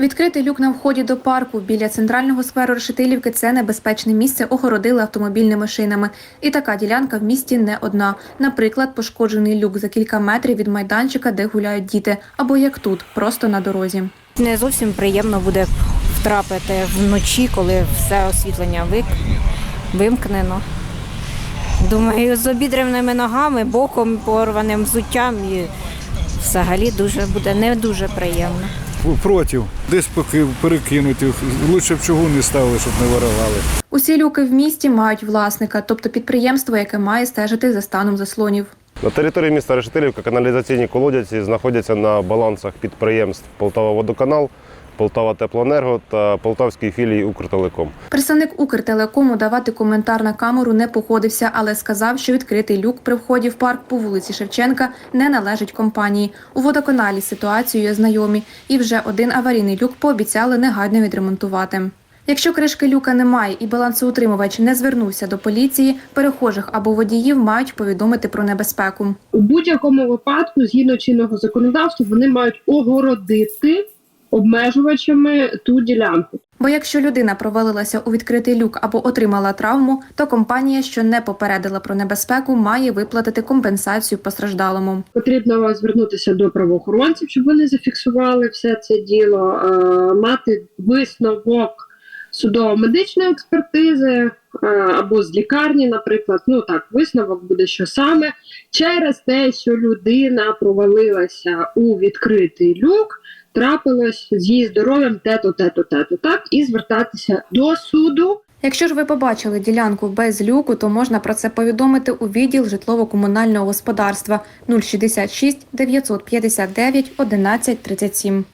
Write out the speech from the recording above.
Відкритий люк на вході до парку біля центрального скверу Решетилівки – це небезпечне місце, огородили автомобільними шинами. І така ділянка в місті не одна. Наприклад, пошкоджений люк за кілька метрів від майданчика, де гуляють діти, або як тут, просто на дорозі. Не зовсім приємно буде втрапити вночі, коли все освітлення вик... вимкнено. Думаю, з обідривними ногами, боком, порваним взуттям і взагалі дуже буде не дуже приємно. Проти. Десь поки перекинути. Лучше б чого не ставили, щоб не ворогали. Усі люки в місті мають власника, тобто підприємство, яке має стежити за станом заслонів. На території міста Решетилівка каналізаційні колодязі знаходяться на балансах підприємств Полтава Водоканал, Полтава Теплоенерго та Полтавської філії Укртелеком. Представник Укртелекому давати коментар на камеру не погодився, але сказав, що відкритий люк при вході в парк по вулиці Шевченка не належить компанії. У водоканалі ситуацією знайомі, і вже один аварійний люк пообіцяли негайно відремонтувати. Якщо кришки люка немає і балансоутримувач не звернувся до поліції, перехожих або водіїв мають повідомити про небезпеку. У будь-якому випадку, згідно чинного законодавства, вони мають огородити обмежувачами ту ділянку. Бо якщо людина провалилася у відкритий люк або отримала травму, то компанія, що не попередила про небезпеку, має виплатити компенсацію постраждалому. Потрібно звернутися до правоохоронців, щоб вони зафіксували все це діло, е, мати висновок судово-медичної експертизи е, або з лікарні, наприклад. Ну так, висновок буде що саме через те, що людина провалилася у відкритий люк. Трапилось з її здоров'ям те-то, те-то, те-то, так, і звертатися до суду Якщо ж ви побачили ділянку без люку, то можна про це повідомити у відділ житлово-комунального господарства 066 959 11 37.